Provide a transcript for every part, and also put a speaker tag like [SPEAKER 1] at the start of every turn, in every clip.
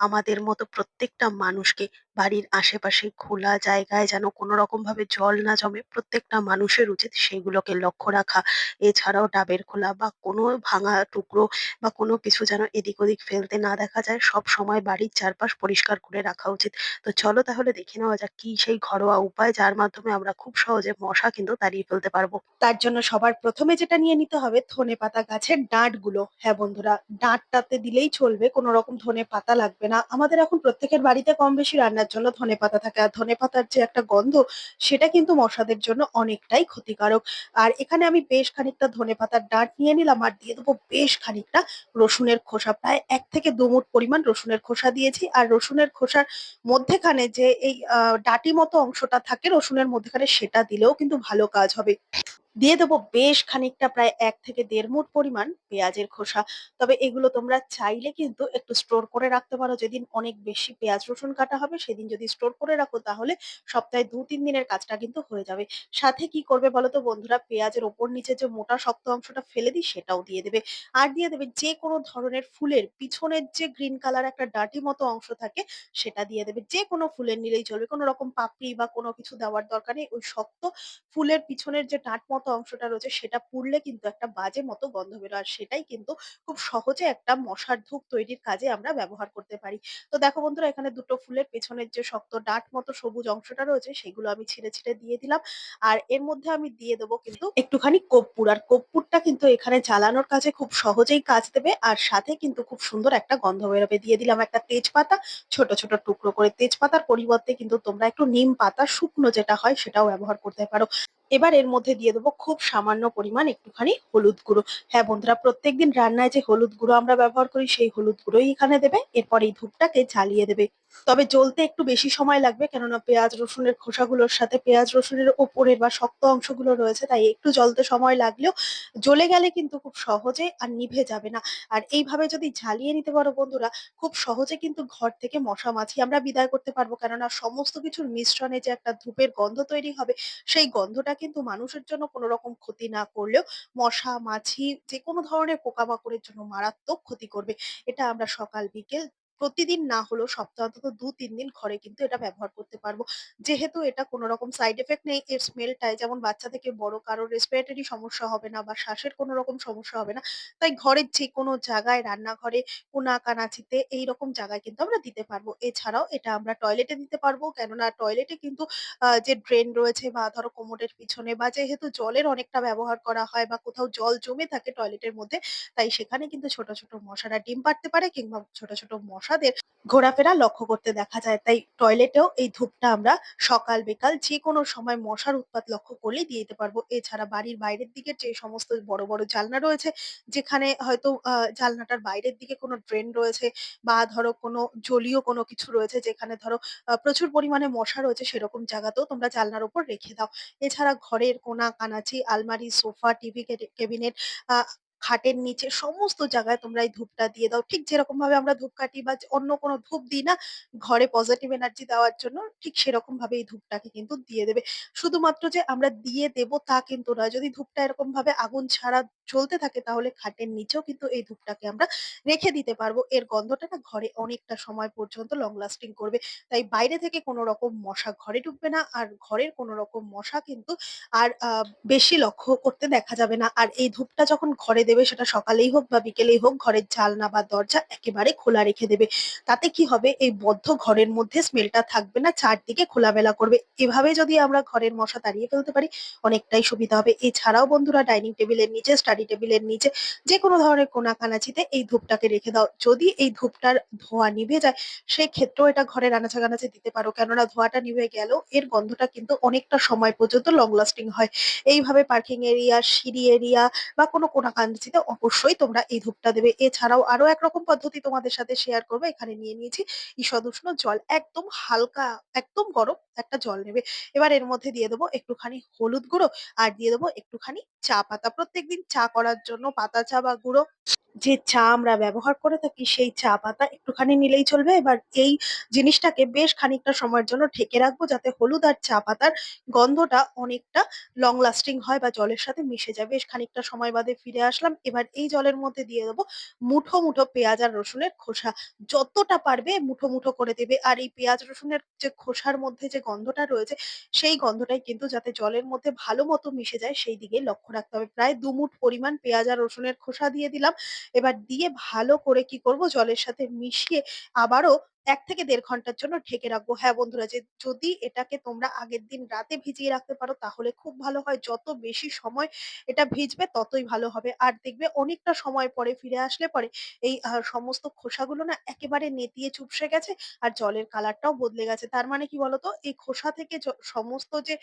[SPEAKER 1] আমাদের মতো প্রত্যেকটা মানুষকে। বাড়ির আশেপাশে খোলা জায়গায় যেন কোনো রকমভাবে জল না জমে, প্রত্যেকটা মানুষের উচিত সেগুলোকে লক্ষ্য রাখা। এছাড়াও ডাবের খোলা বা কোনো ভাঙা টুকরো বা কোনো কিছু যেন এদিক ওদিক ফেলতে না দেখা যায়। সবসময় বাড়ির চারপাশ পরিষ্কার করে রাখা উচিত। তো চলো তাহলে দেখে নেওয়া যাক কি সেই ঘরোয়া উপায় যার মাধ্যমে আমরা খুব সহজে মশা কিন্তু তাড়িয়ে ফেলতে পারব। তার জন্য সবার প্রথমে যেটা নিয়ে নিতে হবে ধনেপাতা গাছের ডাঁটগুলো। হ্যাঁ বন্ধুরা, ডাঁটটাতে দিলেই চলবে, কোনো রকম ধনে পাতা লাগবে না। আমাদের এখন প্রত্যেকের বাড়িতে কম বেশি রান্নার জন্য ধনেপাতা থাকে। আর ধনেপাতার যে একটা গন্ধ, সেটা কিন্তু মশাদের জন্য অনেকটাই ক্ষতিকারক। আর এখানে আমি বেশ খানিকটা ধনেপাতার ডাঁট নিয়ে নিলাম আর দিয়ে দেবো বেশ খানিকটা রসুনের খোসা। প্রায় এক থেকে ২ মুঠ পরিমাণ রসুনের খোসা দিয়েছি। আর রসুনের খোসার মধ্যেখানে যে এই আ ডাঁটি মতো অংশটা থাকে রসুনের মধ্যেখানে সেটা দিলেও কিন্তু ভালো কাজ হবে। দিয়ে দেবো বেশ খানিকটা প্রায় এক থেকে দেড় মুঠ পরিমাণ পেঁয়াজের খোসা। তবে এগুলো তোমরা চাইলে কিন্তু একটু স্টোর করে রাখতে পারো। যেদিন অনেক বেশি পেঁয়াজ, রসুন কাটা হবে, সেদিন যদি স্টোর করে রাখো তাহলে সপ্তাহে ২-৩ দিনের কাজটা কিন্তু হয়ে যাবে। সাথে কি করবে বলো তো বন্ধুরা? পেঁয়াজের ওপর নিচে যে মোটা শক্ত অংশটা ফেলে দিই সেটাও দিয়ে দেবে। আর দিয়ে দেবে যেকোনো ধরনের ফুলের পিছনের যে গ্রিন কালার একটা ডাঁটি মতো অংশ থাকে সেটা দিয়ে দেবে। যেকোনো ফুলের নিলেই চলবে। কোনো রকম পাপড়ি বা কোনো কিছু দেওয়ার দরকার নেই। ওই শক্ত ফুলের পিছনের যে ডাঁট মতো অংশটা রয়েছে সেটা পুড়লে কিন্তু একটা বাজে মতো গন্ধ বেরোয়। আর সেটাই কিন্তু খুব সহজে একটা মশার ধূপ তৈরির কাজে আমরা ব্যবহার করতে পারি। তো দেখো বন্ধুরা এখানে দুটো ফুলের পেছনের যে শক্ত ডাঁট মতো সবুজ অংশটা রয়েছে সেগুলো আমি ছিঁড়ে, ছিঁড়ে দিয়ে দিলাম। আর এর মধ্যে আমি দিয়ে দেবো কিন্তু একটুখানি কর্পূর। আর কর্পূরটা কিন্তু এখানে জ্বালানোর কাজে খুব সহজেই কাজ দেবে। আর সাথে কিন্তু খুব সুন্দর একটা গন্ধ বেরোবে। দিয়ে দিলাম একটা তেজপাতা ছোট, ছোট টুকরো করে। তেজপাতার পরিবর্তে কিন্তু তোমরা একটু নিম পাতা শুকনো যেটা হয় সেটাও ব্যবহার করতে পারো। এবার এর মধ্যে দিয়ে দেবো খুব সামান্য পরিমাণ একটুখানি হলুদ গুঁড়ো। হ্যাঁ বন্ধুরা, প্রত্যেকদিন রান্নায় যে হলুদ গুঁড়ো আমরা ব্যবহার করি, সেই হলুদ গুঁড়োই এখানে দেবে। এরপর এই ধূপটাকে জ্বালিয়ে দেবে। তবে জ্বলতে একটু বেশি সময় লাগবে, কেননা পেঁয়াজ রসুনের খোসাগুলোর সাথে পেঁয়াজ রসুনের ওপরের বা শক্ত অংশগুলো রয়েছে, তাই একটু জ্বলতে সময় লাগলেও জ্বলে গেলে কিন্তু খুব সহজে আর নিভে যাবে না। আর এইভাবে যদি জ্বালিয়ে নিতে পারো বন্ধুরা, খুব সহজে কিন্তু ঘর থেকে মশা মাছি আমরা বিদায় করতে পারব। কেননা সমস্ত কিছুর মিশ্রণে যে একটা ধূপের গন্ধ তৈরি হবে, সেই গন্ধটা কিন্তু মানুষের জন্য কোনো রকম ক্ষতি না করলেও মশা, মাছি যে কোনো ধরনের পোকামাকড়ের জন্য মারাত্মক ক্ষতি করবে। এটা আমরা সকাল বিকেল প্রতিদিন না হলেও সপ্তাহ অন্তত ২-৩ দিন ঘরে কিন্তু এটা ব্যবহার করতে পারব। যেহেতু এটা কোনো রকম সাইড এফেক্ট নেই এর স্মেলটায় যেমন বাচ্চা থেকে বড় কারোর রেসপিরেটরি সমস্যা হবে না বা শ্বাসের কোনো রকম সমস্যা হবে না। তাই ঘরের যে কোনো জায়গায় রান্নাঘরে, কোনা-কানাচিতে এইরকম জায়গায় কিন্তু আমরা দিতে পারব। এছাড়াও এটা আমরা টয়লেটে দিতে পারব। কেননা টয়লেটে কিন্তু যে ড্রেন রয়েছে বা ধরো কোমোডের পিছনে বা যেহেতু জলের অনেকটা ব্যবহার করা হয় বা কোথাও জল জমে থাকে টয়লেটের মধ্যে, তাই সেখানে কিন্তু ছোট, ছোট মশারা ডিম পারতে পারে কিংবা ছোট, ছোট মশাদের ঘোরাফেরা লক্ষ্য করতে দেখা যায়। তাই টয়লেটেও এই ধূপটা আমরা সকাল বিকাল যেকোনো সময় মশার উৎপাত লক্ষ্য করলেই দিয়ে দিতে পারব। এছাড়া বাড়ির বাইরের দিকে যে সমস্ত বড়, বড় জানলা রয়েছে যেখানে হয়তো আ জানলাটার বাইরের দিকে কোনো ড্রেন রয়েছে বা ধরো কোনো জলীয় কোনো কিছু রয়েছে যেখানে ধরো প্রচুর পরিমাণে মশা রয়েছে সেরকম জায়গাতেও তোমরা জানলার উপর রেখে দাও। এছাড়া ঘরের কোনা-কানাচি, আলমারি, সোফা, টিভি কেবিনেট খাটের নিচে সমস্ত জায়গায় তোমরা এই ধূপটা দিয়ে দাও। ঠিক যেরকম ভাবে আমরা ধূপকাঠি বা অন্য কোনো ধূপ দিই না ঘরে পজিটিভ এনার্জি দেওয়ার জন্য, ঠিক সেরকম ভাবে এই ধূপটাকে কিন্তু দিয়ে দেবে। শুধুমাত্র যে আমরা দিয়ে দেব তা কিন্তু নয়। যদি ধূপটা এরকম ভাবে আগুন ছাড়া জ্বলতে থাকে তাহলে খাটের নিচেও কিন্তু এই ধূপটাকে আমরা রেখে দিতে পারব। এর গন্ধটা না ঘরে অনেকটা সময় পর্যন্ত লং লাস্টিং করবে। তাই বাইরে থেকে কোনো রকম মশা ঘরে ঢুকবে না। আর ঘরের কোনো রকম মশা কিন্তু আর বেশি লক্ষ্য করতে দেখা যাবে না। আর এই ধূপটা যখন ঘরে দেবে সেটা সকালেই হোক বা বিকেলেই হোক ঘরের জালনা বা দরজা একেবারে খোলা রেখে দেবে। তাতে কি হবে এই বদ্ধ ঘরের মধ্যে স্মেলটা থাকবে না, চারদিকে খোলামেলা করবে। এভাবে যদি আমরা ঘরের মশা তাড়িয়ে ফেলতে পারি অনেকটাই সুবিধা হবে। এছাড়াও বন্ধুরা ডাইনিং টেবিলের নিচে, স্টাডি টেবিলের নিচে যেকোনো ধরনের কোণা-কানাচিতে এই ধূপটাকে রেখে দাও। যদি এই ধূপটার ধোঁয়া নিভে যায় সেক্ষেত্রেও এটা ঘরের আনাচে-কানাচে দিতে পারো। কেননা ধোঁয়াটা নিভে গেলেও এর গন্ধটা কিন্তু অনেকটা সময় পর্যন্ত লং লাস্টিং হয়। এইভাবে পার্কিং এরিয়া, সিঁড়ি এরিয়া বা কোনো কোণা-কানাচিতে অবশ্যই তোমরা এই ধূপটা দেবে। এছাড়াও আরও একরকম পদ্ধতি তোমাদের সাথে শেয়ার করব এখানে নিয়ে নিয়েছি ঈষদ উষ্ণ জল। একদম হালকা, একদম গরম একটা জল নেবে। এবার এর মধ্যে দিয়ে দেবো একটুখানি হলুদ গুঁড়ো আর দিয়ে দেবো একটুখানি চা পাতা। প্রত্যেকদিন চা করার জন্য পাতা চা বা গুঁড়ো যে চা আমরা ব্যবহার করে থাকি সেই চা পাতা একটুখানি নিলেই চলবে। এবার এই জিনিসটাকে বেশ খানিকটা সময়ের জন্য ঢেকে রাখব যাতে হলুদ আর চা পাতার গন্ধটা অনেকটা লং লাস্টিং হয় বা জলের সাথে মিশে যায়। বেশ খানিকটা সময় বাদে ফিরে আসলাম। এবার এই জলের মধ্যে দিয়ে দেবো মুঠো, মুঠো পেঁয়াজ আর রসুনের খোসা। যতটা পারবে মুঠো, মুঠো করে দেবে। আর এই পেঁয়াজ রসুনের যে খোসার মধ্যে যে গন্ধটা রয়েছে সেই গন্ধটাই কিন্তু যাতে জলের মধ্যে ভালো মতো মিশে যায় সেই দিকে লক্ষ্য রাখতে হবে। প্রায় ২ মুঠ পরিমাণ পেঁয়াজ আর রসুনের খোসা দিয়ে দিলাম। এবার দিয়ে ভালো করে কি করব জলের সাথে মিশিয়ে আবারও ১ থেকে দেড় ঘণ্টার জন্য ঢেকে রাখব। হ্যাঁ বন্ধুরা, যে যদি এটাকে তোমরা আগের দিন রাতে ভিজিয়ে রাখতে পারো, তাহলে খুব ভালো হয়। যত বেশি সময় এটা ভিজবে, ততই ভালো হবে। আর দেখবে অনেকটা সময় পরে ফিরে আসলে পরে এই সমস্ত খোসাগুলো না একেবারে নেতিয়ে চুপসে গেছে আর জলের কালারটাও বদলে গেছে। তার মানে কি বলতো? এই খোসা থেকে সমস্ত যে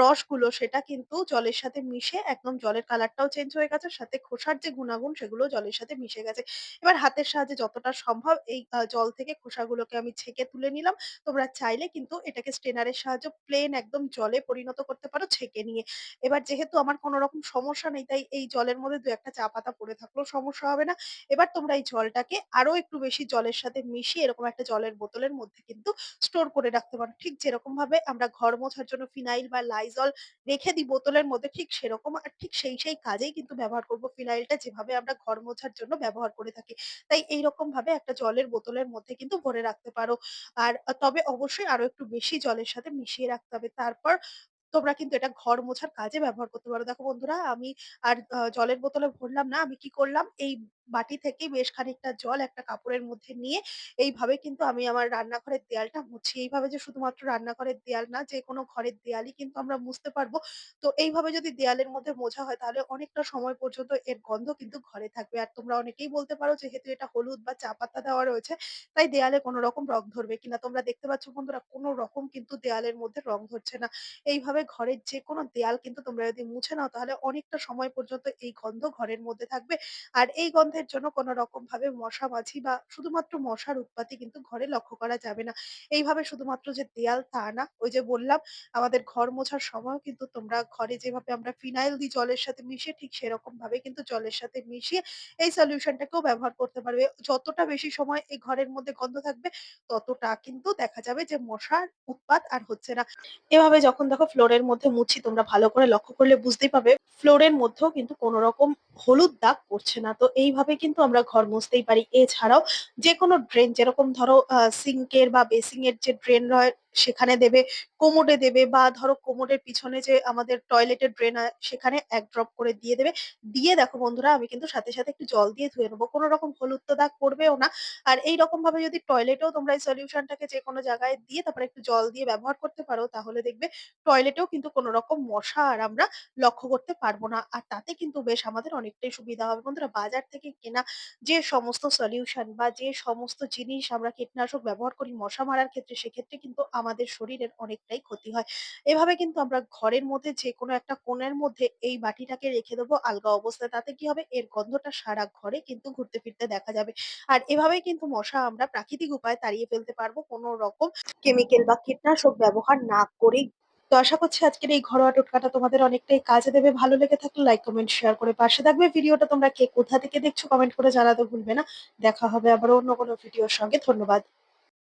[SPEAKER 1] রসগুলো সেটা কিন্তু জলের সাথে মিশে একদম জলের কালারটাও চেঞ্জ হয়ে গেছে। সাথে খোসার যে গুণাগুণ সেগুলো জলের সাথে মিশে গেছে। এবার হাতের সাহায্যে যতটা সম্ভব এই জল থেকে খোসাগুলোকে আমি ছেঁকে তুলে নিলাম। তোমরা চাইলে কিন্তু এটাকে স্ট্রেনার এর সাহায্যে প্লেন একদম জলে পরিণত করতে পারো ছেঁকে নিয়ে। এবার যেহেতু আমার কোন রকম সমস্যা নেই তাই এই জলের মধ্যে দু একটা চা পাতা পড়ে থাকলেও সমস্যা হবে না। এবার তোমরা এই জলটাকে আরও একটু বেশি জলের সাথে মিশিয়ে এরকম একটা জলের বোতলের মধ্যে কিন্তু স্টোর করে রাখতে পারো। ঠিক যেরকম ভাবে আমরা ঘর মোছার জন্য ফিনাইল বা লাইজল রেখে দিই বোতলের মধ্যে ঠিক সেরকম আর ঠিক সেই, সেই কাজেই কিন্তু ব্যবহার করব ফিনাইলটা যেভাবে আমরা ঘর মোছার জন্য ব্যবহার করে থাকি। তাই এইরকম ভাবে একটা জলের বোতলের মধ্যে কিন্তু ভরে রাখতে পারো। আর তবে অবশ্যই আরও একটু বেশি জলের সাথে মিশিয়ে রাখতে হবে। তারপর তোমরা কিন্তু এটা ঘর মোছার কাজে ব্যবহার করতে পারো। দেখো বন্ধুরা আমি আর আহ, জলের বোতলে ভরলাম না। আমি কি করলাম এই বাটি থেকেই বেশ খানিকটা জল একটা কাপড়ের মধ্যে নিয়ে এইভাবে কিন্তু আমি আমার রান্নাঘরের দেয়ালটা মুছি। এইভাবে যে শুধুমাত্র রান্নাঘরের দেয়াল না যেকোনো ঘরের দেয়ালই কিন্তু আমরা মুছতে পারব। তো এইভাবে যদি দেয়ালের মধ্যে মোছা হয় তাহলে অনেকটা সময় পর্যন্ত এর গন্ধ কিন্তু ঘরে থাকবে। আর তোমরা অনেকেই বলতে পারো যেহেতু এটা হলুদ বা চা পাতা দেওয়া রয়েছে, তাই দেয়ালে কোনো রকম রং ধরবে কিনা। তোমরা দেখতে পাচ্ছ বন্ধুরা কোনো রকম কিন্তু দেয়ালের মধ্যে রং ধরছে না। এইভাবে ঘরের যেকোনো দেয়াল কিন্তু তোমরা যদি মুছে নাও তাহলে অনেকটা সময় পর্যন্ত এই গন্ধ ঘরের মধ্যে থাকবে। আর এই গন্ধের জন্য কোনো রকমভাবে মশা, মাছি বা শুধুমাত্র মশার উৎপাতই কিন্তু ঘরে লক্ষ্য করা যাবে না। এইভাবে শুধুমাত্র যে দেয়াল তা না, ওই যে বললাম আমাদের ঘর মোছার সময়ও কিন্তু তোমরা ঘরে যেভাবে আমরা ফিনাইল দিই জলের সাথে মিশিয়ে ঠিক সেরকমভাবে কিন্তু জলের সাথে মিশিয়ে এই সলিউশনটাকেও ব্যবহার করতে পারবে। যতটা বেশি সময় এই ঘরের মধ্যে গন্ধ থাকবে ততটা কিন্তু দেখা যাবে যে মশার উৎপাত আর হচ্ছে না। এভাবে যখন দেখো ফ্লোরের মধ্যে মুছি তোমরা ভালো করে লক্ষ্য করলে বুঝতেই পারবে ফ্লোরের মধ্যেও কিন্তু কোনো রকম হলুদ দাগ পড়ছে না। তো এইভাবে কিন্তু আমরা ঘর মুছতেই পারি। এছাড়াও যেকোনো ড্রেন যেরকম ধরো সিঙ্কের বা বেসিং এর যে ড্রেন রয় সেখানে দেবে, কোমোডে দেবে বা ধরো কোমোডের পিছনে যে আমাদের টয়লেটের ড্রেন সেখানে এক ড্রপ করে দিয়ে দেবে। দিয়ে দেখো বন্ধুরা আমি কিন্তু সাথে, সাথে একটু জল দিয়ে ধুয়ে নেব। কোনো রকম হলুদ তো দাগ পড়বেও না। আর এই রকম এইরকমভাবে যদি টয়লেটেও তোমরা এই সলিউশনটাকে যে কোনো জায়গায় দিয়ে তারপরে একটু জল দিয়ে ব্যবহার করতে পারো তাহলে দেখবে টয়লেটেও কিন্তু কোনো রকম মশা আর আমরা লক্ষ্য করতে পারব না। আর তাতে কিন্তু বেশ আমাদের অনেকটাই সুবিধা হবে। বন্ধুরা বাজার থেকে কেনা যে সমস্ত সলিউশন বা যে সমস্ত জিনিস আমরা কীটনাশক ব্যবহার করি মশা মারার ক্ষেত্রে সেক্ষেত্রে কিন্তু আমাদের শরীরের অনেকটাই ক্ষতি হয়। এভাবে কিন্তু আমরা ঘরের মধ্যে যেকোনো একটা কোণের মধ্যে এই বাটিটাকে রেখে দেবো আলগা অবস্থায়। তাতে কি হবে এর গন্ধটা সারা ঘরে কিন্তু ঘুরতে ফিরতে দেখা যাবে। আর এভাবেই কিন্তু মশা আমরা প্রাকৃতিক উপায়ে তাড়িয়ে ফেলতে পারব কোনো রকম কেমিক্যাল বা কীটনাশক ব্যবহার না করেই। তো আশা করছি আজকের এই ঘরোয়া টোটকাটা তোমাদের অনেকটাই কাজে দেবে। ভালো লেগে থাকলে লাইক, কমেন্ট, শেয়ার করে পাশে থাকবে। ভিডিওটা তোমরা কে কোথা থেকে দেখছ কমেন্ট করে জানাতে ভুলবে না। দেখা হবে আবার অন্য কোনো ভিডিওর সঙ্গে। ধন্যবাদ।